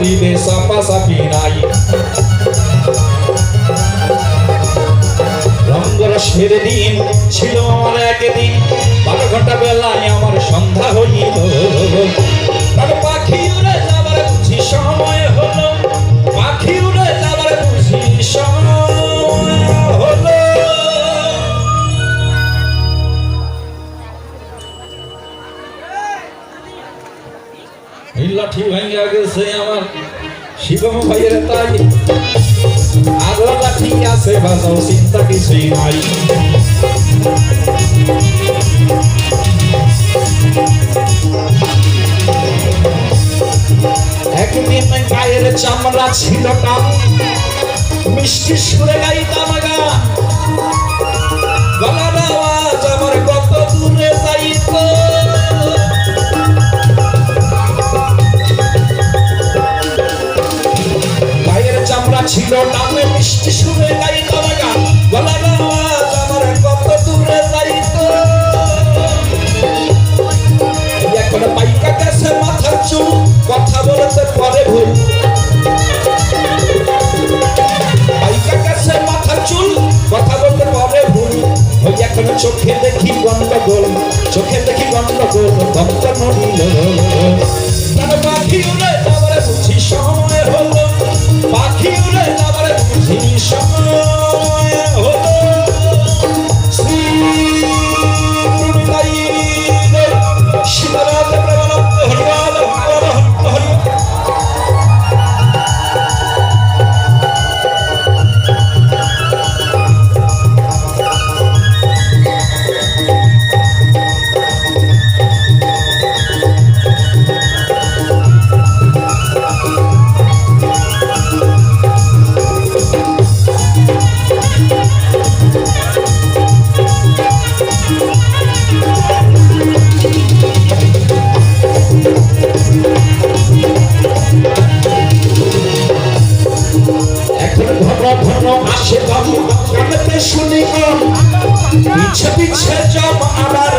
করিবে সাপা সাপি নাই রঙ্গর সেরে দিন ছিল অনেক দিন। বারো ঘণ্টা বেলায় লাঠি ভাঙ্গা গেছে আমার শিবম ভাইয়ের তাই। আরও লাঠি আছে বাজাও চিন্তা কিছুই নাই। একদিন গায়ের চামড়া ছিল টান মিষ্টি সুরে গাইতাম গান। গন্ডগোল দন্ত আসে বাবু আমাকে শুনি কম পিছে পিছে যাব আবার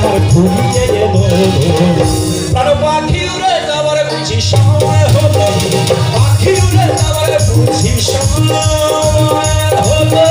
আমার ঘুমিয়ে এলো প্রাণ পাখি উড়ে যাবার বুঝি সময় হলো পাখি উড়ে যাবার বুঝি সময় হলো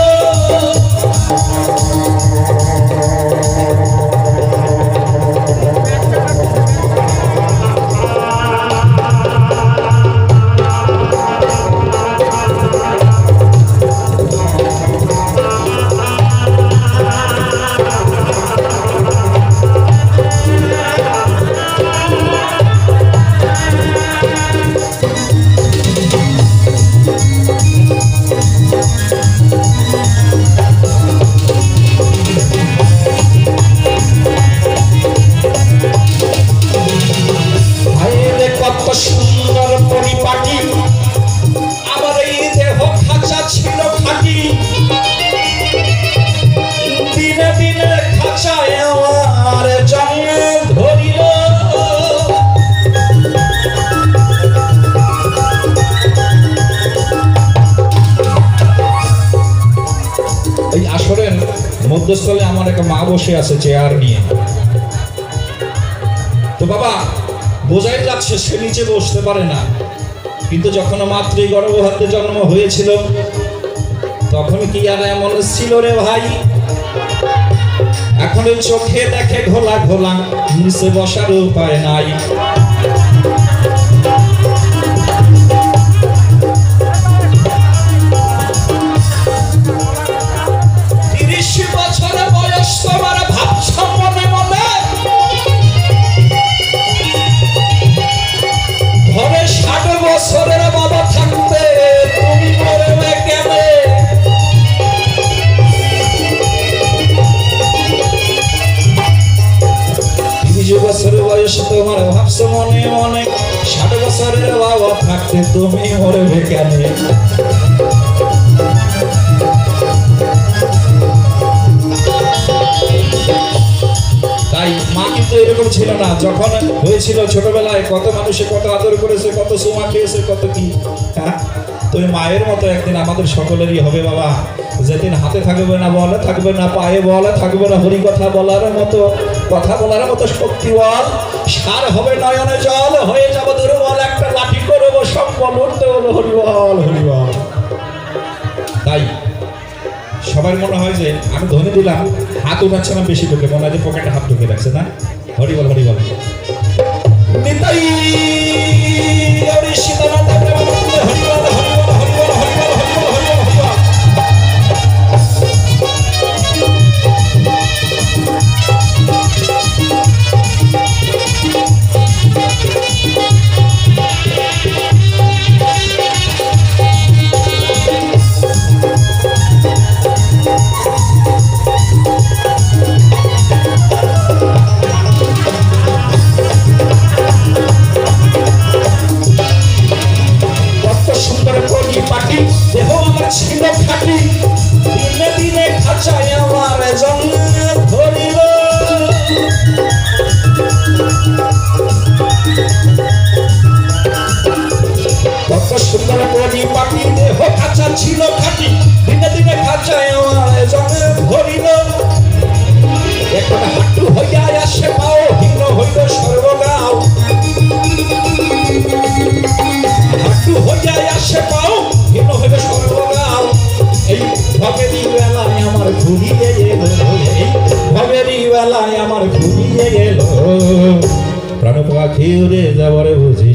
মধ্যস্থলে আমার একটা মা বসে আছে চেয়ার নিয়ে। তো বাবা, বোঝাই যাচ্ছে সে নিচে বসতে পারে না। কিন্তু যখন মাতৃ গর্ভহাতে জন্ম হয়েছিল, তখন কি আর এমন ছিল রে ভাই? এখন চোখে দেখে ঘোলা ঘোলা, নিচে বসার উপায় নাই। মনে ষাট বছরের বাবা থাকতে তুমি মরবে কেন? ছোটবেলায় কত মানুষে কত আদর করেছে, কত সোমা খেয়েছে, কত কি। হ্যাঁ? তুমি মায়ের মতো একদিন আমাদের সকলেরই হবে বাবা। যেদিন হাতে থাকবে না বলে, থাকবে না পায়ে বলে, থাকবে না হরি কথা বলার মতো। কথা বলার মতো শক্তি বল। সার হবে নয়নে জল, হয়ে যাব দুর্বল, একটা লাঠি করব সম্বল উঠতে হলো হরিবল হরিবল তাই সবার মনে হয় যে আমি ধরে দিলাম, হাত উঠাচ্ছে না বেশি ঢুকে, মনে হয় যে পকেটে হাত ঢুকে রাখছে, না? হরিবল হরিবল নিতাই! কত প্রাণ পাখি উড়ে যাবারে বুঝি